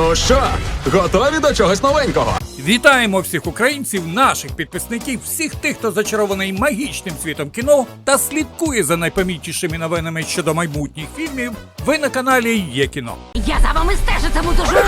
Ну що, готові до чогось новенького? Вітаємо всіх українців, наших підписників, всіх тих, хто зачарований магічним світом кіно та слідкує за найпомітнішими новинами щодо майбутніх фільмів. Ви на каналі Є кіно. Я за вами стежитиму дуже.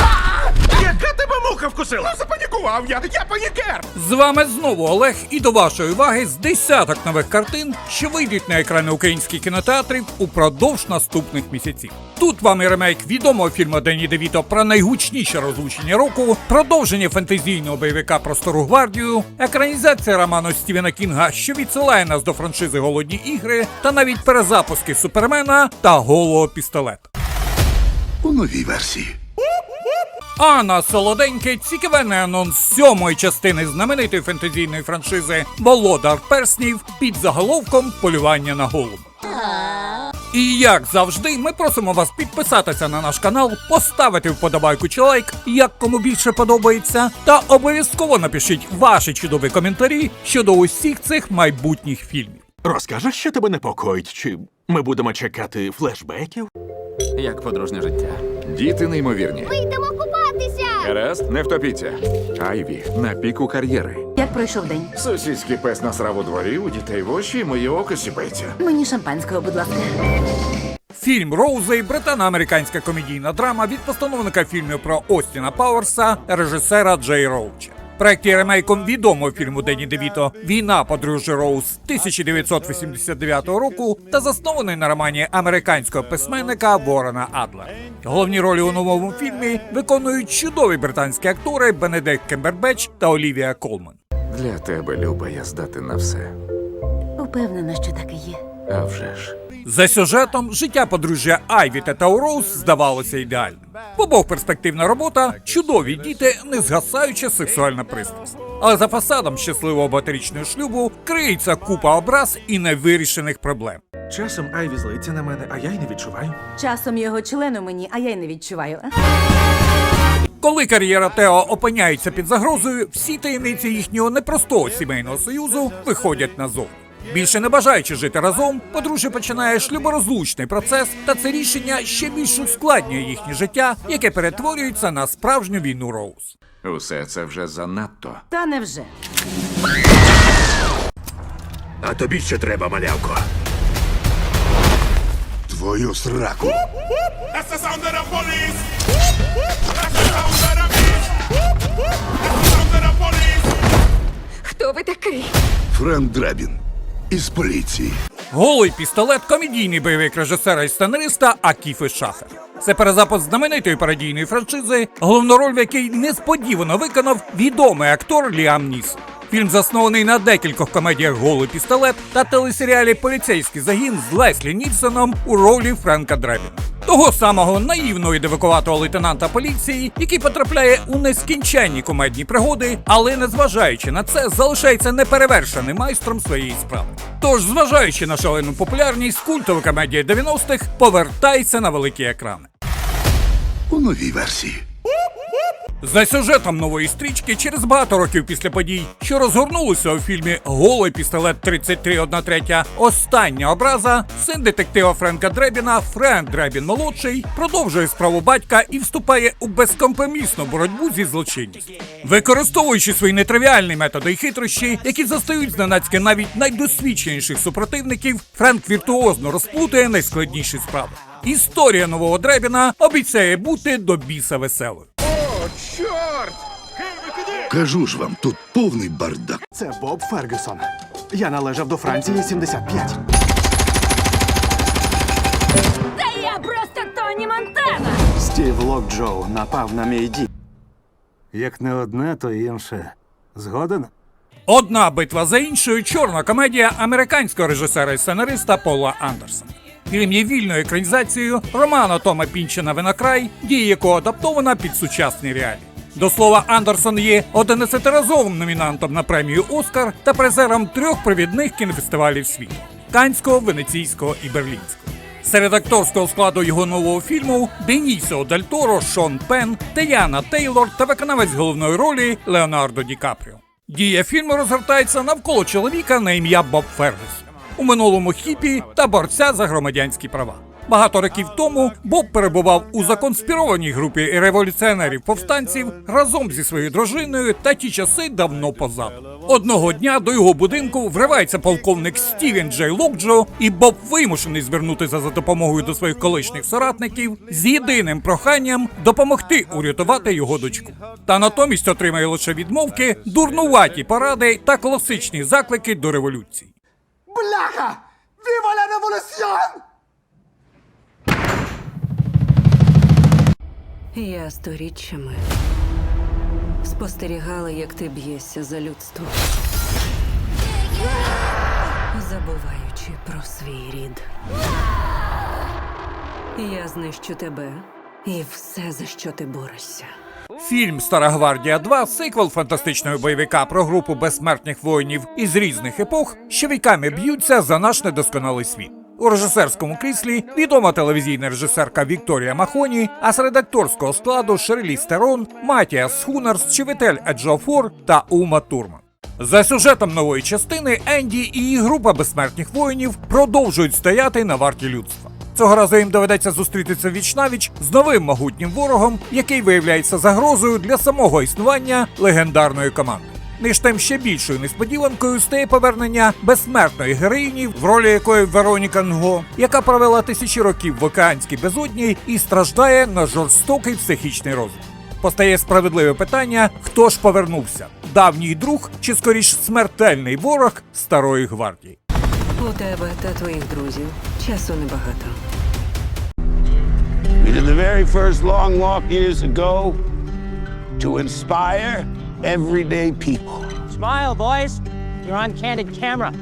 Яка тебе муха вкусила? Запанікував я, я панікер! З вами знову Олег і до вашої уваги з десяток нових картин, що вийдуть на екрани українських кінотеатрів упродовж наступних місяців. Тут вам і ремейк відомого фільму Дені Девіто про найгучніше розлучення року, продовження фентезійного бойовика про стару гвардію, екранізація роману Стівена Кінга, що відсилає нас до франшизи Голодні ігри, та навіть перезапуски Супермена та голого пістолета. У новій версії. А на солоденький цікавенний анонс сьомої частини знаменитої фентезійної франшизи Володар перснів під заголовком Полювання на голуба. І як завжди, ми просимо вас підписатися на наш канал, поставити вподобайку чи лайк, як кому більше подобається, та обов'язково напишіть ваші чудові коментарі щодо усіх цих майбутніх фільмів. Розкажеш, що тебе непокоїть? Чи ми будемо чекати флешбеків? Як подружнє життя. Діти неймовірні. Йдемо купатися. Гаразд, не втопіться. Айві на піку кар'єри. Як пройшов день? Сусідський пес насрав у дворі, у дітей в очі, моє око сіпається. Мені шампанського, будь ласка. Фільм Роузи британо-американська комедійна драма від постановника фільмів про Остіна Пауерса, режисера Джей Роуча. Проект ремейком відомого фільму Дені Девіто Війна подружжя Роуз 1989 року та заснований на романі американського письменника Ворона Адлера. Головні ролі у новому фільмі виконують чудові британські актори Бенедикт Кембербеч та Олівія Колман. Для тебе, Люба, я здати на все. Упевнена, що так і є. А вже ж. За сюжетом життя подружжя Айві та Тауроуз здавалося ідеальним. В обох перспективна робота, чудові діти, не згасаюча сексуальна пристрасть. Але за фасадом щасливого багаторічного шлюбу криється купа образ і невирішених проблем. Часом Айві злиться на мене, а я й не відчуваю. Часом його члену мені, а я й не відчуваю. Коли кар'єра Тео опиняється під загрозою, всі таємниці їхнього непростого сімейного союзу виходять назовні. Більше не бажаючи жити разом, подружжя починає шлюборозлучний процес, та це рішення ще більш ускладнює їхнє життя, яке перетворюється на справжню війну Роуз. Усе це вже занадто. Та невже. А тобі що треба, малявко? Твою сраку. Хто ви такий? Френк Драбін із поліції. Голий пістолет комедійний бойовик режисера і сценариста Акіфи Шахер. Це перезапис знаменитої пародійної франшизи, головну роль в якій несподівано виконав відомий актор Ліам Ніс. Фільм заснований на декількох комедіях Голий пістолет та телесеріалі Поліцейський загін з Леслі Нільсоном у ролі Френка Дребіна. Того самого наївного і дивакуватого лейтенанта поліції, який потрапляє у нескінченні комедні пригоди, але незважаючи на це, залишається неперевершеним майстром своєї справи. Тож, зважаючи на шалену популярність, культова комедія 90-х повертається на великі екрани. У новій версії. За сюжетом нової стрічки, через багато років після подій, що розгорнулися у фільмі Голий пістолет 3313 Остання образа, син детектива Френка Дребіна, Френк Дребін молодший, продовжує справу батька і вступає у безкомпромісну боротьбу зі злочинністю. Використовуючи свої нетривіальні методи і хитрощі, які застають зненацька навіть найдосвідченіших супротивників, Френк віртуозно розплутує найскладніші справи. Історія нового Дребіна обіцяє бути до біса веселою. Кажу ж вам, тут повний бардак. Це Боб Фергюсон. Я належав до Франції 75. Та я просто Тоні Монтана. Стів Локджоу напав на мій дім. Як не одне, то інше. Згоден? Одна битва за іншою чорна комедія американського режисера і сценариста Пола Андерсона. Фільм є вільною екранізацією роману Тома Пінчена Винокрай, дія якого адаптована під сучасні реалії. До слова, Андерсон є 11-разовим номінантом на премію Оскар та призером трьох провідних кінофестивалів світу Канського, Венеційського і Берлінського. Серед акторського складу його нового фільму Денісо Дель Торо, Шон Пен, Теяна Тейлор та виконавець головної ролі Леонардо Ді Капріо. Дія фільму розгортається навколо чоловіка на ім'я Боб Фергюс. У минулому хіпі та борця за громадянські права. Багато років тому Боб перебував у законспірованій групі революціонерів-повстанців разом зі своєю дружиною, та ті часи давно позаду. Одного дня до його будинку вривається полковник Стівен Джей Локджо, і Боб вимушений звернутися за допомогою до своїх колишніх соратників з єдиним проханням допомогти урятувати його дочку. Та натомість отримає лише відмовки, дурнуваті поради та класичні заклики до революції. Бляха! Віва ла революціон! Я сторіччями спостерігала, як ти б'єшся за людство, забуваючи про свій рід. Я знищу тебе і все, за що ти борешся. Фільм Стара Гвардія 2 сиквел фантастичного бойовика про групу безсмертних воїнів із різних епох, що віками б'ються за наш недосконалий світ. У режисерському кріслі відома телевізійна режисерка Вікторія Махоні, а з редакторського складу Шерлі Стерон, Матіас Хунарс, Чевітель Еджофор та Ума Турман. За сюжетом нової частини Енді і її група безсмертних воїнів продовжують стояти на варті людства. Цього разу їм доведеться зустрітися віч-навіч з новим могутнім ворогом, який виявляється загрозою для самого існування легендарної команди. Між тим ще більшою несподіванкою стає повернення безсмертної героїні, в ролі якої Вероніка Нго, яка провела тисячі років в океанській безодні і страждає на жорстокий психічний розлад. Постає справедливе питання: хто ж повернувся? Давній друг чи скоріш смертельний ворог старої гвардії? У тебе та твоїх друзів часу небагато. We did the very first long walk years ago to inspire everyday people. Smile, boys. You're on candid camera.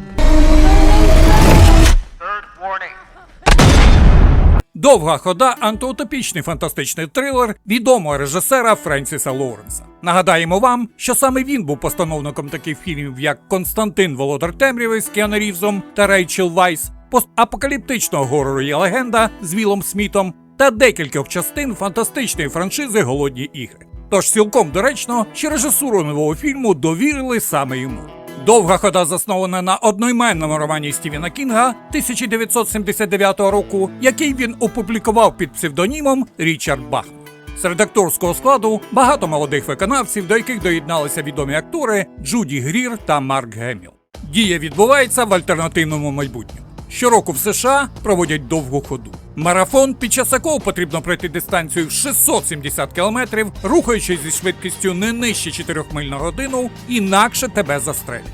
Довга хода антиутопічний фантастичний трилер відомого режисера Френсіса Лоуренса. Нагадаємо вам, що саме він був постановником таких фільмів, як Константин Володар Темряви з Кіану Рівзом та Рейчел Вайс, постапокаліптичного горору є легенда з Вілом Смітом та декількох частин фантастичної франшизи Голодні ігри. Тож цілком доречно, що режисуру нового фільму довірили саме йому. Довга хода заснована на одноіменному романі Стівена Кінга 1979 року, який він опублікував під псевдонімом Річард Бахман. З редакторського складу багато молодих виконавців, до яких доєдналися відомі актори Джуді Грір та Марк Геміл. Дія відбувається в альтернативному майбутньому. Щороку в США проводять довгу ходу. Марафон, під час якого потрібно пройти дистанцію в 670 кілометрів, рухаючись зі швидкістю не нижче 4 миль на годину, інакше тебе застрелять.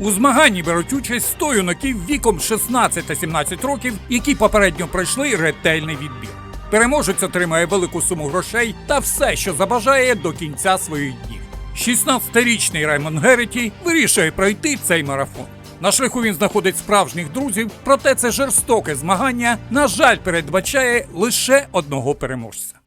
У змаганні беруть участь 100 юнаків віком 16 та 17 років, які попередньо пройшли ретельний відбір. Переможець отримає велику суму грошей та все, що забажає до кінця своїх днів. 16-річний Раймонд Геріті вирішує пройти цей марафон. На шляху він знаходить справжніх друзів, проте це жорстоке змагання, на жаль, передбачає лише одного переможця.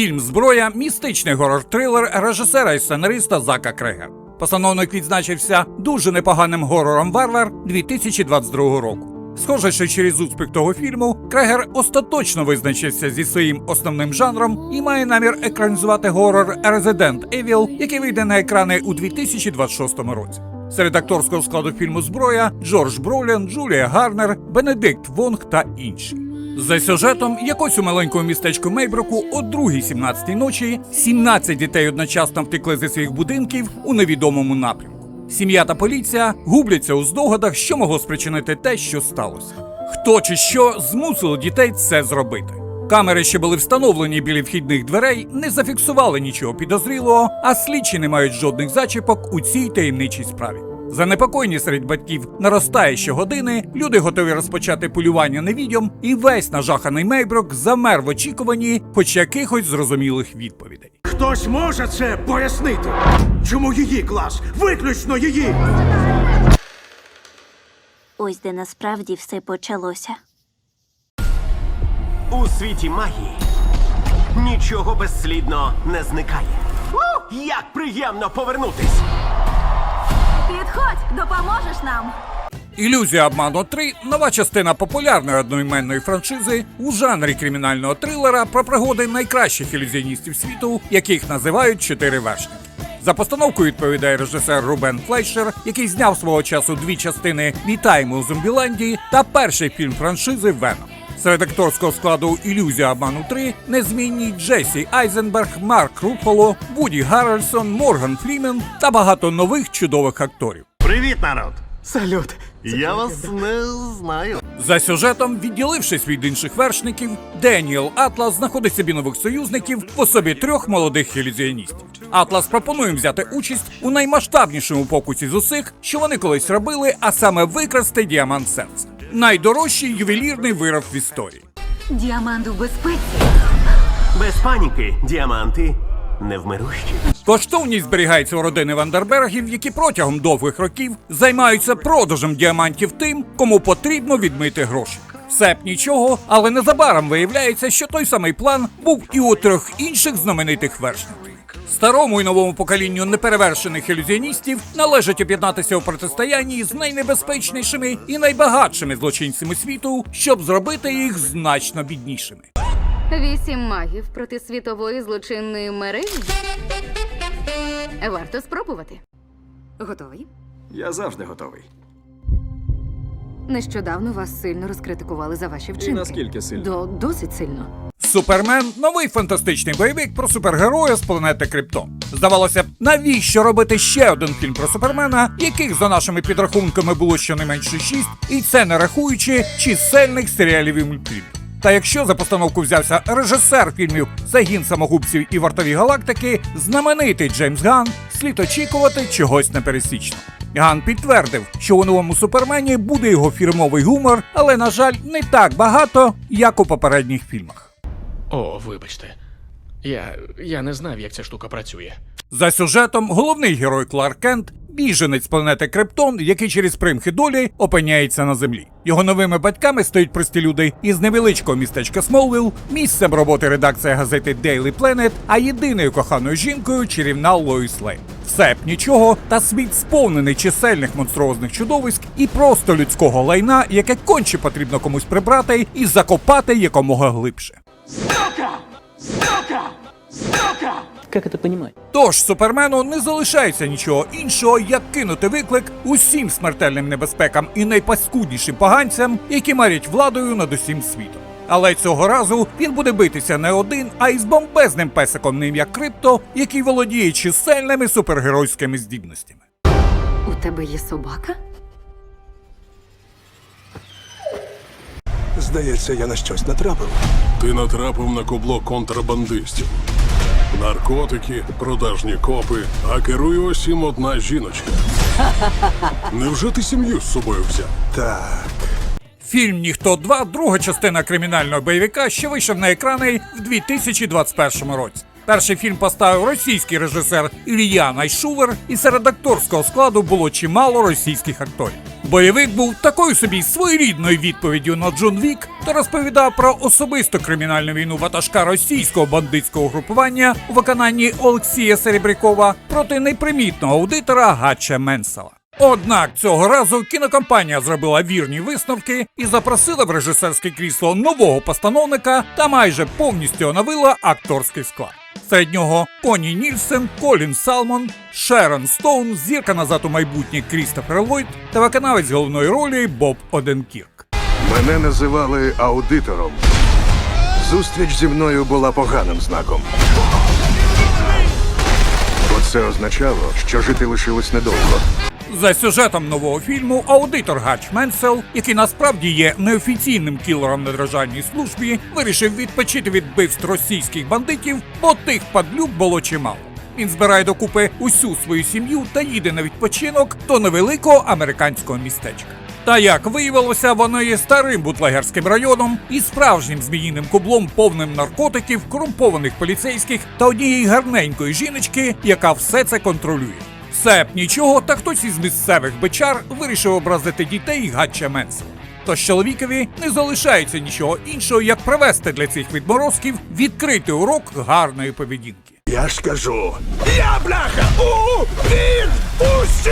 Фільм Зброя містичний горор-трилер режисера і сценариста Зака Крегер. Постановник відзначився дуже непоганим горором Варвар 2022 року. Схоже, що через успіх того фільму Крегер остаточно визначився зі своїм основним жанром і має намір екранізувати горор Resident Evil, який вийде на екрани у 2026 році. Серед акторського складу фільму Зброя Джордж Бролін, Джулія Гарнер, Бенедикт Вонг та інші. За сюжетом, якось у маленькому містечку Мейброку о 2.17 ночі 17 дітей одночасно втекли зі своїх будинків у невідомому напрямку. Сім'я та поліція губляться у здогадах, що могло спричинити те, що сталося. Хто чи що змусило дітей це зробити? Камери, що були встановлені біля вхідних дверей, не зафіксували нічого підозрілого, а слідчі не мають жодних зачіпок у цій таємничій справі. Занепокоєння серед батьків наростає щогодини, люди готові розпочати полювання невідьом, і весь нажаханий Мейброк замер в очікуванні хоч якихось зрозумілих відповідей. Хтось може це пояснити? Чому її клас? Виключно її! Ось де насправді все почалося. У світі магії нічого безслідно не зникає. Як приємно повернутись! Підходь, допоможеш нам. Ілюзія обману 3 нова частина популярної одноіменної франшизи у жанрі кримінального трилера про пригоди найкращих ілюзіоністів світу, яких називають чотири вершники. За постановкою відповідає режисер Рубен Флейшер, який зняв свого часу дві частини Вітаємо у Зомбіландії та перший фільм франшизи Веном. Серед акторського складу Ілюзія обману 3 незмінні Джесі Айзенберг, Марк Руфало, Вуді Гаррельсон, Морган Фрімен та багато нових чудових акторів. Привіт, народ! Салют! Я вас не знаю. За сюжетом, відділившись від інших вершників, Деніел Атлас знаходить собі нових союзників в особі трьох молодих ілюзіоністів. Атлас пропонує взяти участь у наймасштабнішому покусі з усіх, що вони колись робили, а саме викрасти діамант серця. Найдорожчий ювелірний вироб в історії. Діамант у безпеці. Без паніки, діаманти невмирущі. Коштовність зберігається у родини Вандербергів, які протягом довгих років займаються продажем діамантів тим, кому потрібно відмити гроші. Все б нічого, але незабаром виявляється, що той самий план був і у трьох інших знаменитих вершників. Старому і новому поколінню неперевершених ілюзіоністів належить об'єднатися у протистоянні з найнебезпечнішими і найбагатшими злочинцями світу, щоб зробити їх значно біднішими. Вісім магів проти світової злочинної мережі. Варто спробувати. Готовий? Я завжди готовий. Нещодавно вас сильно розкритикували за ваші вчинки. наскільки сильно? До досить сильно. Супермен новий фантастичний бойовик про супергероя з планети Криптон. Здавалося б, навіщо робити ще один фільм про супермена, яких за нашими підрахунками було щонайменше шість, і це не рахуючи чисельних серіалів і мультфільмів. Та якщо за постановку взявся режисер фільмів Загін самогубців і вартові галактики, знаменитий Джеймс Ган, слід очікувати чогось непересічного. Ган підтвердив, що у новому супермені буде його фірмовий гумор, але на жаль, не так багато, як у попередніх фільмах. О, вибачте. Я. я не знав, як ця штука працює. За сюжетом головний герой Кларк Кент біженець планети Криптон, який через примхи долі опиняється на землі. Його новими батьками стоять прості люди із невеличкого містечка Смолвіл, місцем роботи редакція газети Daily Planet, а єдиною коханою жінкою чарівна Лоїс Лейн. Все б нічого, та світ сповнений чисельних монструозних чудовиськ і просто людського лайна, яке конче потрібно комусь прибрати і закопати якомога глибше. Як це понімати? Тож супермену не залишається нічого іншого, як кинути виклик усім смертельним небезпекам і найпаскуднішим поганцям, які марять владою над усім світом. Але цього разу він буде битися не один, а із бомбезним песиком на ім'я Крипто, який володіє чисельними супергеройськими здібностями. У тебе є собака? Здається, я на щось натрапив. Ти натрапив на кубло контрабандистів. Наркотики, продажні копи, а керує усім одна жіночка. Невже ти сім'ю з собою взяв? Так. Фільм Ніхто 2 друга частина кримінального бойовика, що вийшов на екрани в 2021 році. Перший фільм поставив російський режисер Ілія Найшулер, і серед акторського складу було чимало російських акторів. Бойовик був такою собі своєрідною відповіддю на Джон Вік та розповідав про особисту кримінальну війну ватажка російського бандитського групування у виконанні Олексія Серебрякова проти непримітного аудитора Гача Менсела. Однак цього разу кінокомпанія зробила вірні висновки і запросила в режисерське крісло нового постановника та майже повністю оновила акторський склад. Серед нього Коні Нільсен, Колін Салмон, Шерон Стоун, зірка назад у майбутнє Крістофер Ллойд та виконавець головної ролі Боб Оденкірк. Мене називали аудитором. Зустріч зі мною була поганим знаком. Бо це означало, що жити лишилось недовго. За сюжетом нового фільму аудитор Гач Менсел, який насправді є неофіційним кілером на державній службі, вирішив відпочити від вбивств російських бандитів, бо тих падлюк було чимало. Він збирає докупи усю свою сім'ю та їде на відпочинок до невеликого американського містечка. Та як виявилося, воно є старим бутлегерським районом і справжнім зміїним кублом, повним наркотиків, корумпованих поліцейських та однієї гарненької жіночки, яка все це контролює. Це б нічого, та хтось із місцевих бичар вирішив образити дітей гачаменцем. Тож чоловікові не залишається нічого іншого, як привести для цих відморозків відкритий урок гарної поведінки. Я ж кажу, я бляха у відпусті!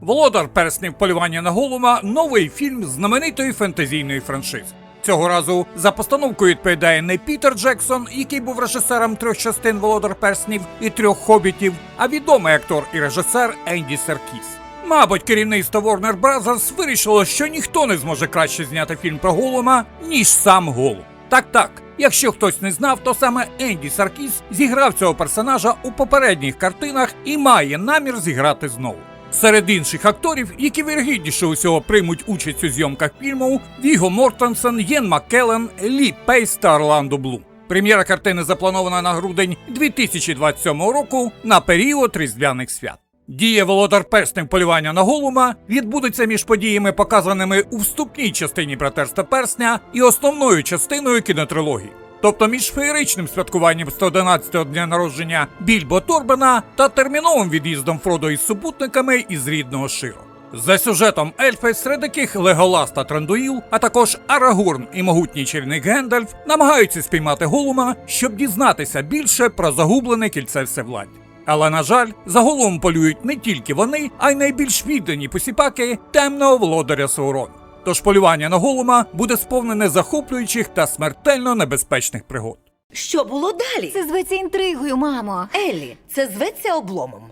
Володар переснив полювання на голума новий фільм знаменитої фентезійної франшизи. Цього разу за постановкою відповідає не Пітер Джексон, який був режисером трьох частин Володар перснів і трьох хобітів, а відомий актор і режисер Енді Серкіс. Мабуть, керівництво Warner Bros. вирішило, що ніхто не зможе краще зняти фільм про голума, ніж сам голум. Так так. Якщо хтось не знав, то саме Енді Саркіс зіграв цього персонажа у попередніх картинах і має намір зіграти знову. Серед інших акторів, які вірогідніше усього приймуть участь у зйомках фільму, Віго Мортенсен, Єн Маккелен, Лі Пейс та Орландо Блум. Прем'єра картини запланована на грудень 2027 року на період різдвяних свят. Дія володар перснем полювання на голума відбудеться між подіями, показаними у вступній частині братерства персня і основною частиною кінотрилогії. Тобто між феєричним святкуванням 111-го дня народження Більбо Торбена та терміновим від'їздом Фродо із супутниками із рідного Широ. За сюжетом ельфи, серед яких Леголас та Трандуїл, а також Арагорн і могутній чарівник Гендальф намагаються спіймати голума, щоб дізнатися більше про загублене кільце всевладдя. Але на жаль, за голубом полюють не тільки вони, а й найбільш віддані посіпаки темного володаря Саурона. Тож полювання на голума буде сповнене захоплюючих та смертельно небезпечних пригод. Що було далі? Це зветься інтригою, мамо. Еллі, це зветься обломом.